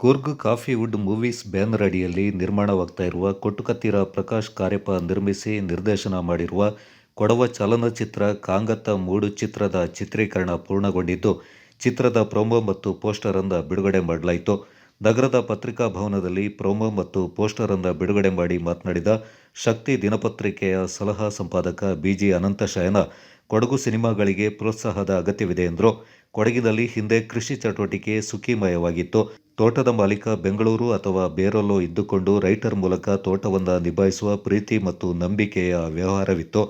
Coorg coffee wood movies banner ಅಡಿಯಲ್ಲಿ ನಿರ್ಮಾಣವಾಗ್ತಾ ಇರುವ ಕೊಟ್ಟುಕತ್ತಿರ ಪ್ರಕಾಶ್ ಕಾರ್ಯಪ್ಪ ನಿರ್ಮಿಸಿ ನಿರ್ದೇಶನ ಮಾಡಿರುವ ಕೊಡವ ಚಲನಚಿತ್ರ ಕಾಂಗತ್ತ ಮೂಡು ಚಿತ್ರದ ಚಿತ್ರೀಕರಣ ಪೂರ್ಣಗೊಂಡಿದ್ದು, ಚಿತ್ರದ ಪ್ರೊಮೋ ಮತ್ತು ಪೋಸ್ಟರ್ ಅನ್ನು ಬಿಡುಗಡೆ ಮಾಡಲಾಯಿತು. ನಗರದ ಪತ್ರಿಕಾ ಭವನದಲ್ಲಿ ಪ್ರೊಮೋ ಮತ್ತು ಪೋಸ್ಟರ್ ಅನ್ನು ಬಿಡುಗಡೆ ಮಾಡಿ ಮಾತನಾಡಿದ ಶಕ್ತಿ ದಿನಪತ್ರಿಕೆಯ ಸಲಹಾ ಸಂಪಾದಕ ಬಿಜಿ ಅನಂತಶಯನ ಕೊಡಗು ಸಿನಿಮಾಗಳಿಗೆ ಪ್ರೋತ್ಸಾಹದ ಅಗತ್ಯವಿದೆ ಎಂದರು. ಕೊಡಗಿನಲ್ಲಿ ಹಿಂದೆ ಕೃಷಿ ಚಟುವಟಿಕೆ ಸುಖಿಮಯವಾಗಿತ್ತು. ತೋಟದ ಮಾಲೀಕ ಬೆಂಗಳೂರು ಅಥವಾ ಬೇರಲ್ಲೋ ಇದ್ದುಕೊಂಡು ರೈಟರ್ ಮೂಲಕ ತೋಟವನ್ನು ನಿಭಾಯಿಸುವ ಪ್ರೀತಿ ಮತ್ತು ನಂಬಿಕೆಯ ವ್ಯವಹಾರವಿತ್ತು.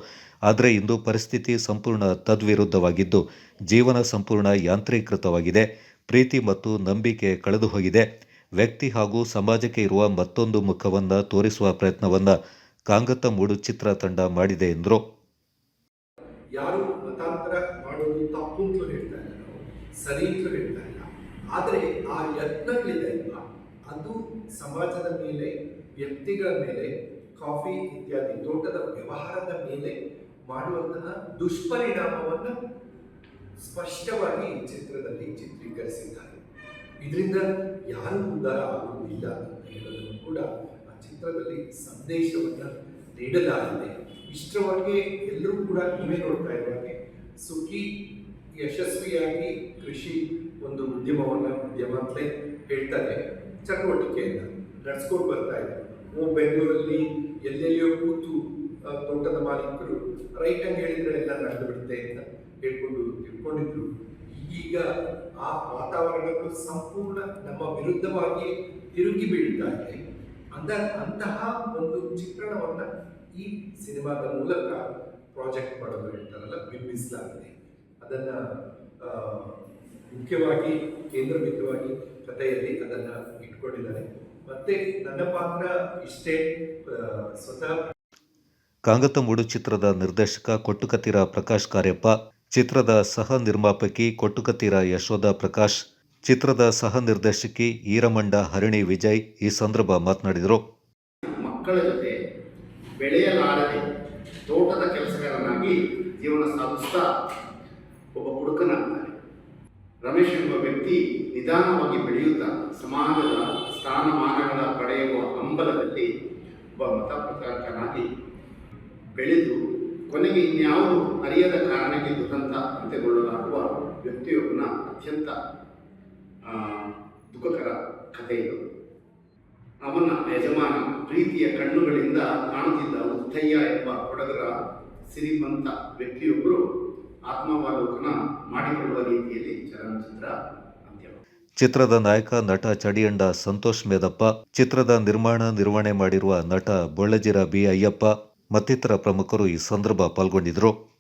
ಆದರೆ ಇಂದು ಪರಿಸ್ಥಿತಿ ಸಂಪೂರ್ಣ ತದ್ವಿರುದ್ಧವಾಗಿದ್ದು, ಜೀವನ ಸಂಪೂರ್ಣ ಯಾಂತ್ರೀಕೃತವಾಗಿದೆ. ಪ್ರೀತಿ ಮತ್ತು ನಂಬಿಕೆ ಕಳೆದು ಹೋಗಿದೆ ವ್ಯಕ್ತಿ ಹಾಗೂ ಸಮಾಜಕ್ಕೆ ಇರುವ ಮತ್ತೊಂದು ಮುಖವನ್ನು ತೋರಿಸುವ ಪ್ರಯತ್ನವನ್ನು ಕಾಂಗತ್ತ ಮೂಡು ಚಿತ್ರ ತಂಡ ಮಾಡಿದೆ ಎಂದರು. ಸರಿ ಅಂತಲೂ ಹೇಳ್ತಾ ಇಲ್ಲ. ಆದರೆ ಆ ಯತ್ನಗಳಿದೆ ಅಲ್ವಾ? ಅದು ಸಮಾಜದ ಮೇಲೆ, ವ್ಯಕ್ತಿಗಳ ಮೇಲೆ, ಕಾಫಿ ಇತ್ಯಾದಿ ತೋಟದ ವ್ಯವಹಾರದ ಮೇಲೆ ಮಾಡುವಂತಹ ದುಷ್ಪರಿಣಾಮವನ್ನು ಸ್ಪಷ್ಟವಾಗಿ ಚಿತ್ರದಲ್ಲಿ ಚಿತ್ರೀಕರಿಸಿದ್ದಾರೆ. ಇದರಿಂದ ಯಾರು ಉದ್ಧಾರ ಆಗುವುದಿಲ್ಲ ಅಂತ ಕೂಡ ಆ ಚಿತ್ರದಲ್ಲಿ ಸಂದೇಶವನ್ನು ನೀಡಲಾಗಿದೆ. ಇಷ್ಟವಾಗಿ ಎಲ್ಲರೂ ಕೂಡ ನೀವೇ ನೋಡ್ತಾ ಇರೋ ಸುಖಿ ಯಶಸ್ವಿಯಾಗಿ ಕೃಷಿ ಒಂದು ಉದ್ಯಮವನ್ನು ಉದ್ಯಮ ಅಂತಲೇ ಹೇಳ್ತಾರೆ. ಚಟುವಟಿಕೆಯನ್ನು ನಡೆಸ್ಕೊಂಡು ಬರ್ತಾ ಇದೆ ಓ ಬೆಂಗಳೂರಲ್ಲಿ ಎಲ್ಲೆಲ್ಲಿಯೋ ಕೂತು ತೋಟದ ಮಾಲೀಕರು ರೈಟ್ ಹಂಗೆ ಹೇಳಿದ್ರೆ ಎಲ್ಲ ನಡೆದು ಬಿಡುತ್ತೆ ಅಂತ ಹೇಳ್ಕೊಂಡು ತಿಳ್ಕೊಂಡಿದ್ರು. ಈಗ ಆ ವಾತಾವರಣಗಳು ಸಂಪೂರ್ಣ ನಮ್ಮ ವಿರುದ್ಧವಾಗಿ ತಿರುಗಿ ಬೀಳ್ತಾ ಇದೆ. ಅಂದ, ಅಂತಹ ಒಂದು ಚಿತ್ರಣವನ್ನು ಈ ಸಿನಿಮಾದ ಮೂಲಕ ಪ್ರಾಜೆಕ್ಟ್ ಮಾಡೋದು ಹೇಳ್ತಾರಲ್ಲ, ಬಿಂಬಿಸಲಾಗಿದೆ. ಅದನ್ನ ಮುಖ್ಯವಾಗಿ ಕೇಂದ್ರಬಿಂದುವಾಗಿ ಕಥೆಯಲ್ಲಿ ಅದನ್ನು ಇಟ್ಕೊಂಡಿದ್ದಾರೆ. ಮತ್ತೆ ನನ್ನ ಪಾತ್ರ ಇಷ್ಟೇ ಸ್ವತಃ ಕಾಂಗತಮೂಡು ಚಿತ್ರದ ನಿರ್ದೇಶಕ ಕೊಟ್ಟುಕತ್ತೀರ ಪ್ರಕಾಶ್ ಕಾರ್ಯಪ್ಪ ಚಿತ್ರದ ಸಹ ನಿರ್ಮಾಪಕಿ ಕೊಟ್ಟುಕತ್ತೀರ ಯಶೋಧ ಪ್ರಕಾಶ್ ಚಿತ್ರದ ಸಹ ನಿರ್ದೇಶಕಿ ಈರಮಂಡ ಹರಿಣಿ ವಿಜಯ್ ಈ ಸಂದರ್ಭ ಮಾತನಾಡಿದರು. ಮಕ್ಕಳ ಜೊತೆ ಬೆಳೆಯಲಾರದೆ ತೋಟದ ಕೆಲಸಗಾರನಾಗಿ ಜೀವನ ಸಾಗಿಸ್ತಾ ಒಬ್ಬ ಹುಡುಕನಾಗ್ತಾನೆ ರಮೇಶ್ ಎಂಬ ವ್ಯಕ್ತಿ ನಿಧಾನವಾಗಿ ಬೆಳೆಯುತ್ತಾ ಸಮಾಜದ ಸ್ಥಾನಮಾನಗಳ ಪಡೆಯುವ ಹಂಬಲದಲ್ಲಿ ಒಬ್ಬ ಮತ ಪ್ರಚಾರಕನಾಗಿ ಬೆಳೆದು ಕೊನೆಗೆ ಇನ್ಯಾವುದು ಅರಿಯದ ಕಾರಣಕ್ಕೆ ದುರಂತ ಅಂತ್ಯಗೊಳ್ಳಲಾಗುವ ವ್ಯಕ್ತಿಯೊಬ್ಬನ ಅತ್ಯಂತ ದುಃಖಕರ ಕಥೆ ಇದು. ಅವನ ಯಜಮಾನ ಪ್ರೀತಿಯ ಕಣ್ಣುಗಳಿಂದ ಕಾಣುತ್ತಿದ್ದ ಉತ್ತಯ್ಯ ಎಂಬ ಕೊಡಗರ ಸಿರಿಮಂತ ವ್ಯಕ್ತಿಯೊಬ್ಬರು ಆತ್ಮಾವಲೋಕನ ಮಾಡಿಕೊಳ್ಳುವ ರೀತಿಯಲ್ಲಿ ಚಲನಚಿತ್ರ ಚಿತ್ರದ ನಾಯಕ ನಟ ಚಡಿಯಂಡ ಸಂತೋಷ್ ಮೇದಪ್ಪ, ಚಿತ್ರದ ನಿರ್ಮಾಣ ನಿರ್ವಹಣೆ ಮಾಡಿರುವ ನಟ ಬೊಳ್ಳಜಿರ ಬಿ ಅಯ್ಯಪ್ಪ, ಮತ್ತಿತರ ಪ್ರಮುಖರು ಈ ಸಂದರ್ಭ ಪಾಲ್ಗೊಂಡಿದ್ದರು.